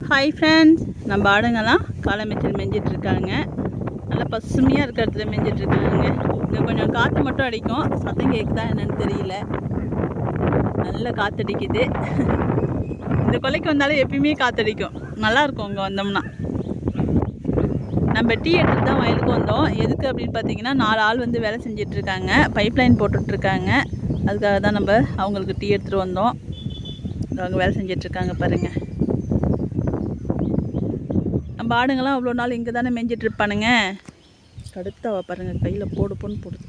Hi friends நம்ம ஆடுங்கெல்லாம் காலை மெஞ்சிட்ருக்காங்க இருக்காங்க நல்லா பசுமையாக இருக்கிற இடத்துல மெஞ்சிட்ருக்காங்க இருக்காங்க இங்கே கொஞ்சம் காற்று மட்டும் அடிக்கும். சத்தம் கேட்குதா என்னன்னு தெரியல. நல்ல காற்றடிக்குது இந்த கொலைக்கு வந்தாலும் எப்பயுமே காற்றடிக்கும் நல்லாயிருக்கும் இங்கே வந்தோம்னா. நம்ம டீ எடுத்துட்டு தான் வயலுக்கு வந்தோம். எதுக்கு அப்படின்னு பார்த்தீங்கன்னா நாலு ஆள் வந்து வேலை செஞ்சிட்ருக்காங்க. பைப் லைன் போட்டுட்ருக்காங்க. அதுக்காக தான் நம்ம அவங்களுக்கு டீ எடுத்துகிட்டு வந்தோம். அவங்க வேலை செஞ்சிட்ருக்காங்க பாருங்கள் நம்ம அவ்வளோ நாள் இங்கே தானே மேய்ஞ்சிட்டு இருப்பானுங்க கடுத்தாவா பாருங்கள் கையில் போடு போன்னு போடுது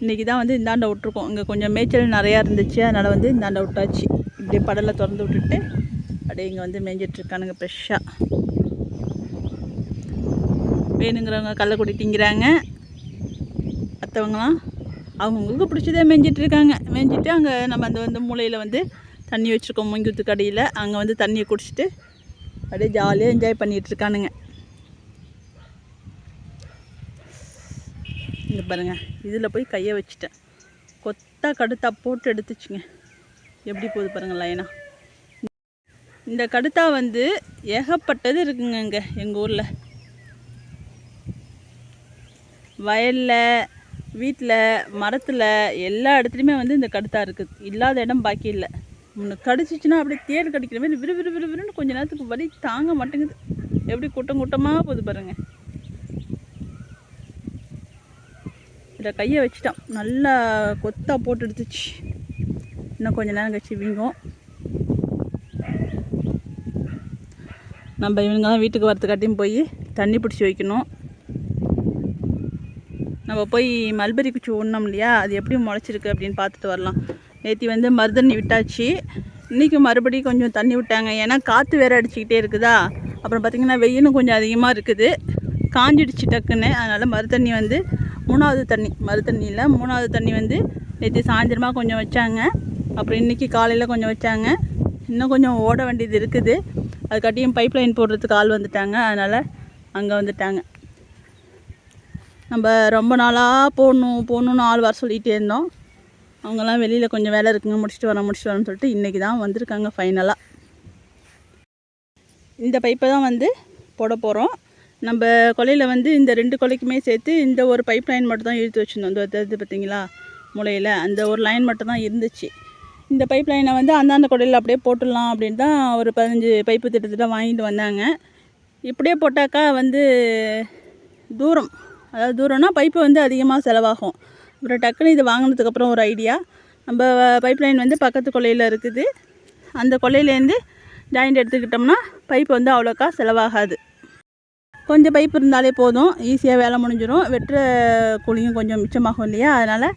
இன்றைக்கி தான் வந்து இந்தாண்ட விட்ருக்கோம் இங்கே கொஞ்சம் மேய்ச்சல் நிறையா இருந்துச்சு அதனால் வந்து இந்தாண்ட விட்டாச்சு. இப்படியே படலை திறந்து விட்டுட்டு அப்படியே இங்கே வந்து மேய்ஞ்சிட்ருக்கானுங்க ஃப்ரெஷ்ஷாக வேணுங்கிறவங்க கள்ளக்குடி திங்கிறாங்க. மற்றவங்களாம் அவங்கவுங்களுக்கு பிடிச்சதே மேய்ஞ்சிட்ருக்காங்க. மேய்ஞ்சிட்டு அங்கே நம்ம அந்த வந்து மூலையில் வந்து தண்ணி வச்சுருக்கோம் மூங்கித்து கடையில். அங்கே வந்து தண்ணியை குடிச்சிட்டு அப்படியே ஜாலியாக என்ஜாய் பண்ணிகிட்ருக்கானுங்க இங்கே பாருங்கள் இதில் போய் கையை வச்சுட்டேன். கொத்தா கடுத்தா போட்டு எடுத்துச்சுங்க. எப்படி போகுது பாருங்கள் லைனா இந்த கடுத்தா வந்து ஏகப்பட்டது இருக்குங்க இங்கே எங்கள் ஊரில். வயலில் வீட்டில் மரத்தில் எல்லா இடத்துலையுமே வந்து இந்த கடுத்தா இருக்குது இல்லாத இடம் பாக்கி இல்லை. கடிச்சிச்சுன்னா அப்படியே தேர் கடிக்கிற மாதிரி விறு விறு விறு விறுன்னு கொஞ்ச நேரத்துக்கு வலி தாங்க மாட்டேங்குது. எப்படி கூட்டம் கூட்டமாக போகுது பாருங்கள் இதில் கையை வச்சுட்டான். நல்லா கொத்தாக போட்டு எடுத்துச்சு. இன்னும் கொஞ்ச நேரம் கழிச்சு வீங்கும். நம்ம இவங்கெல்லாம் வீட்டுக்கு வரத்துக்காட்டியும் போய் தண்ணி பிடிச்சி வைக்கணும். நம்ம போய் மல்பெரி குச்சி ஒன்றோம் இல்லையா? அது எப்படி முளைச்சிருக்கு அப்படின்னு பார்த்துட்டு வரலாம். நேற்று வந்து மருதண்ணி விட்டாச்சு. இன்றைக்கி மறுபடியும் கொஞ்சம் தண்ணி விட்டாங்க. ஏன்னா காற்று வேறு அடிச்சுக்கிட்டே இருக்குதா? அப்புறம் பார்த்திங்கன்னா வெயிலும் கொஞ்சம் அதிகமாக இருக்குது. காஞ்சிடுச்சு டக்குன்னு. அதனால் மருதண்ணி வந்து மூணாவது தண்ணி. மருதண்ணியில் மூணாவது தண்ணி வந்து நேற்று சாயந்தரமாக கொஞ்சம் வச்சாங்க. அப்புறம் இன்றைக்கி காலையில் கொஞ்சம் வச்சாங்க. இன்னும் கொஞ்சம் ஓட வேண்டியது இருக்குது. அதுக்காட்டியும் பைப் லைன் போடுறதுக்கு ஆள் வந்துட்டாங்க. அதனால் அங்கே வந்துட்டாங்க. நம்ம ரொம்ப நாளாக போடணும் போகணுன்னு ஆள் வர சொல்லிகிட்டே இருந்தோம். அவங்கெல்லாம் வெளியில் கொஞ்சம் வேலை இருக்குங்க முடிச்சுட்டு வரேன் முடிச்சுட்டு வரேன்னு சொல்லிட்டு இன்றைக்கி தான் வந்திருக்காங்க ஃபைனலாக இந்த பைப்பை தான் வந்து போட போகிறோம் நம்ம கொலையில் வந்து இந்த ரெண்டு கொலைக்குமே சேர்த்து இந்த ஒரு பைப் லைன் மட்டும் தான் இழுத்து வச்சுருந்தோம். இந்த இது பார்த்தீங்களா முளையில் அந்த ஒரு லைன் மட்டும் தான் இருந்துச்சு. இந்த பைப் லைனை வந்து அந்தாண்ட கொடையில் அப்படியே போட்டுடலாம் அப்படின்னு தான் ஒரு பதினஞ்சு பைப்பு திட்டத்திட்ட வாங்கிட்டு வந்தாங்க. இப்படியே போட்டாக்கா வந்து தூரம் அதாவது தூரம்னா பைப்பு வந்து அதிகமாக செலவாகும். அப்புறம் டக்குன்னு இது வாங்கினதுக்கப்புறம் ஒரு ஐடியா நம்ம பைப் லைன் வந்து பக்கத்து கொல்லையில் இருக்குது. அந்த கொல்லையிலேருந்து ஜாயிண்ட் எடுத்துக்கிட்டோம்னா பைப் வந்து அவ்வளோக்கா செலவாகாது. கொஞ்சம் பைப் இருந்தாலே போதும். ஈஸியாக வேலை முடிஞ்சிடும் வெட்டுற கூலியும் கொஞ்சம் மிச்சமாகும் இல்லையா? அதனால்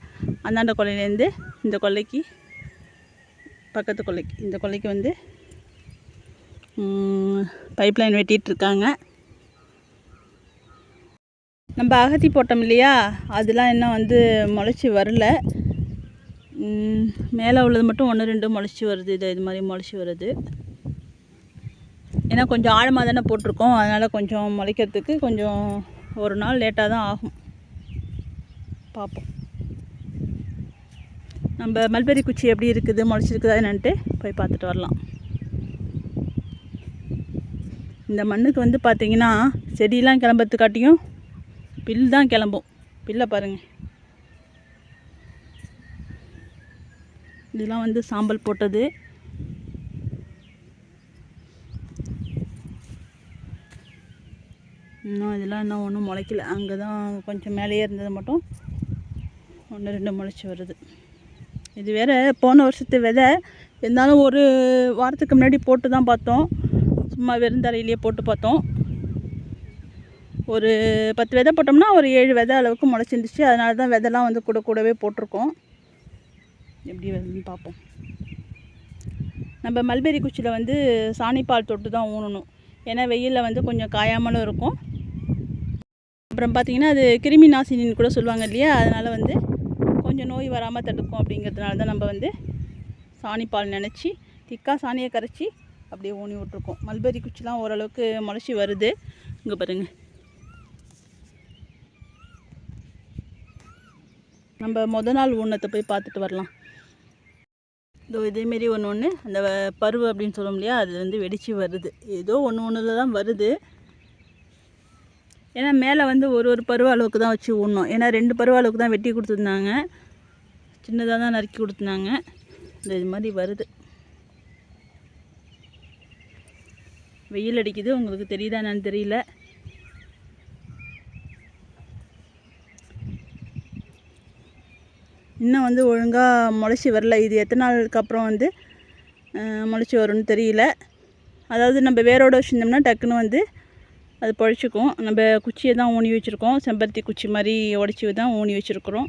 அந்தாண்ட கொல்லையிலேருந்து இந்த கொல்லைக்கு பக்கத்து கொல்லைக்கு இந்த கொல்லைக்கு வந்து பைப் லைன் வெட்டிகிட்ருக்காங்க நம்ம அகத்தி போட்டோம் இல்லையா? அதெல்லாம் இன்னும் வந்து முளைச்சி வரல. மேலே உள்ளது மட்டும் ஒன்று ரெண்டு முளைச்சி வருது. இது இது மாதிரி முளைச்சி வருது. ஏன்னா கொஞ்சம் ஆழமாக தானே போட்டிருக்கோம். அதனால் கொஞ்சம் முளைக்கிறதுக்கு கொஞ்சம் ஒரு நாள் லேட்டாக தான் ஆகும். பார்ப்போம். நம்ம மல்பெரி குச்சி எப்படி இருக்குது முளைச்சிருக்குதா என்னன்ட்டு போய் பார்த்துட்டு வரலாம். இந்த மண்ணுக்கு வந்து பார்த்திங்கன்னா செடியெலாம் கிளம்புறதுக்காட்டியும் பில் தான் கிளம்பும். பில்லை பாருங்கள் இதெல்லாம் வந்து சாம்பல் போட்டது. இன்னும் இதெல்லாம் இன்னும் ஒன்றும் முளைக்கல. அங்கே தான் கொஞ்சம் மேலேயே இருந்தது மட்டும். ஒன்று ரெண்டு முளைச்சி வருது. இது வேற போன வருஷத்து விதை இருந்தாலும் ஒரு வாரத்துக்கு முன்னாடி போட்டு தான் பார்த்தோம். சும்மா வெறுந்தரையிலேயே போட்டு பார்த்தோம். ஒரு பத்து விதை போட்டோம்னா ஒரு ஏழு விதை அளவுக்கு முளைச்சிருந்துச்சு. அதனால தான் விதைலாம் வந்து கூட கூடவே போட்டிருக்கோம். எப்படி வருதுன்னு பார்ப்போம். நம்ம மல்பெரி குச்சியில் வந்து சாணிப்பால் தொட்டு தான் ஊனணும். ஏன்னா வெயிலில் வந்து கொஞ்சம் காயாமலும் இருக்கும். அப்புறம் பார்த்தீங்கன்னா அது கிருமி நாசினின்னு கூட சொல்லுவாங்க இல்லையா? அதனால் வந்து கொஞ்சம் நோய் வராமல் தடுக்கும் அப்படிங்கிறதுனால தான் நம்ம வந்து சாணிப்பால் நினச்சி திக்காக சாணியை கரைச்சி அப்படியே ஊனி விட்ருக்கோம் மல்பெரி குச்சிலாம் ஓரளவுக்கு முளைச்சி வருது. இங்கே பாருங்கள் நம்ம முத நாள் ஊனத்தை போய் பார்த்துட்டு வரலாம். இதோ இதேமாரி ஒன்று ஒன்று அந்த பருவ பருவு அப்படின்னு சொல்லும் இல்லையா அது வந்து வெடித்து வருது. ஏதோ ஒன்று ஒன்றில் தான் வருது. ஏன்னா மேலே வந்து ஒரு ஒரு பருவ அளவுக்கு தான் வச்சு ஊடணும் ஏன்னா ரெண்டு பருவ அளவுக்கு தான் வெட்டி கொடுத்துருந்தாங்க. சின்னதாக தான் நறுக்கி கொடுத்துருந்தாங்க. இந்த இது மாதிரி வருது. வெயில் அடிக்குது உங்களுக்கு தெரியுதா என்னன்னு தெரியல. இன்னும் வந்து ஒழுங்காக முளைச்சி வரல. இது எத்தனை நாளுக்கு அப்புறம் வந்து முளைச்சி வரும்னு தெரியல. அதாவது நம்ம வேரோட வச்சுருந்தோம்னா டக்குன்னு வந்து அது பொழைச்சிக்கும். நம்ம குச்சியை தான் ஊனி வச்சுருக்கோம். செம்பருத்தி குச்சி மாதிரி உடச்சி தான் ஊனி வச்சுருக்குறோம்.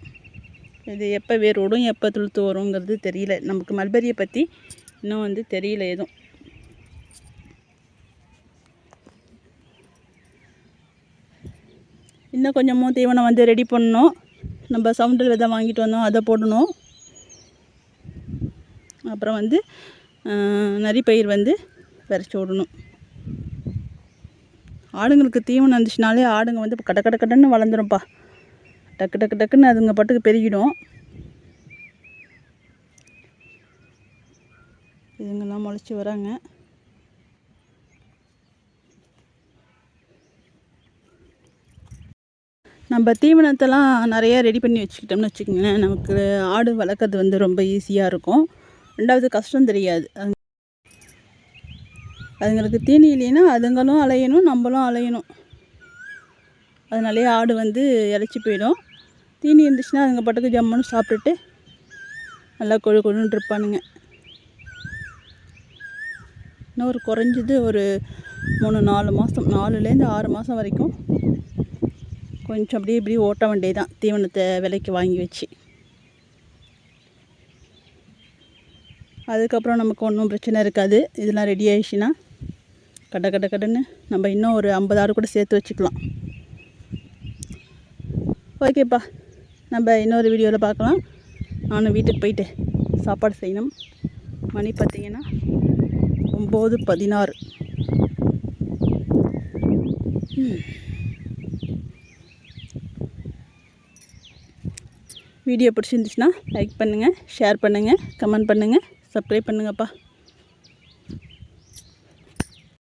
இது எப்போ வேர் எப்போ துளுத்து வருங்கிறது தெரியல. நமக்கு மல்பெரியை பற்றி இன்னும் வந்து தெரியல எதுவும். இன்னும் கொஞ்சமும் தீவனம் வந்து ரெடி பண்ணணும். நம்ம சவுண்டல் விதை வாங்கிட்டு வந்தோம் அதை போடணும். அப்புறம் வந்து நரிப்பயிர் வந்து விரைச்சி விடணும். ஆடுங்களுக்கு தீவனம் இருந்துச்சுனாலே ஆடுங்க வந்து கட கட கடன்னு வளர்ந்துரும்ப்பா. டக்கு டக்கு டக்குன்னு அதுங்க பாட்டுக்கு பெருகிடும். இதுங்கெல்லாம் முளைச்சி வராங்க. நம்ம தீவனத்தெல்லாம் நிறையா ரெடி பண்ணி வச்சுக்கிட்டோம்னு வச்சுக்கோங்களேன். நமக்கு ஆடு வளர்க்குறது வந்து ரொம்ப ஈஸியாக இருக்கும். ரெண்டாவது கஷ்டம் தெரியாது. அதுங்களுக்கு தீனி இல்லைன்னா அதுங்களும் அலையணும் நம்மளும் அலையணும். அதனாலேயே ஆடு வந்து இறச்சி போயிடும். தீனி இருந்துச்சுன்னா அதுங்க பாட்டுக்கு ஜம்முன்னு சாப்பிட்டுட்டு நல்லா கொழு கொழுன்னு இருப்பானுங்க. இன்னும் ஒரு குறைஞ்சது ஒரு மூணு நாலு மாதம் நாலுலேருந்து ஆறு மாதம் வரைக்கும் கொஞ்சம் அப்படியே இப்படி ஓட்ட வேண்டியது தான் தீவனத்தை விலைக்கு வாங்கி வச்சு. அதுக்கப்புறம் நமக்கு ஒன்றும் பிரச்சனை இருக்காது. இதெல்லாம் ரெடி ஆயிடுச்சுன்னா கட கட கடன்னு நம்ம இன்னும் ஒரு ஐம்பது ஆடு கூட சேர்த்து வச்சுக்கலாம். ஓகேப்பா நம்ம இன்னொரு வீடியோவில் பார்க்கலாம். நானும் வீட்டுக்கு போயிட்டு சாப்பாடு செய்யணும். மணி பார்த்தீங்கன்னா ஒம்பது பதினாறு. வீடியோ பிடிச்சிருந்துச்சுன்னா லைக் பண்ணுங்கள் ஷேர் பண்ணுங்கள் கமெண்ட் பண்ணுங்கள் சப்ஸ்கிரைப் பண்ணுங்கப்பா.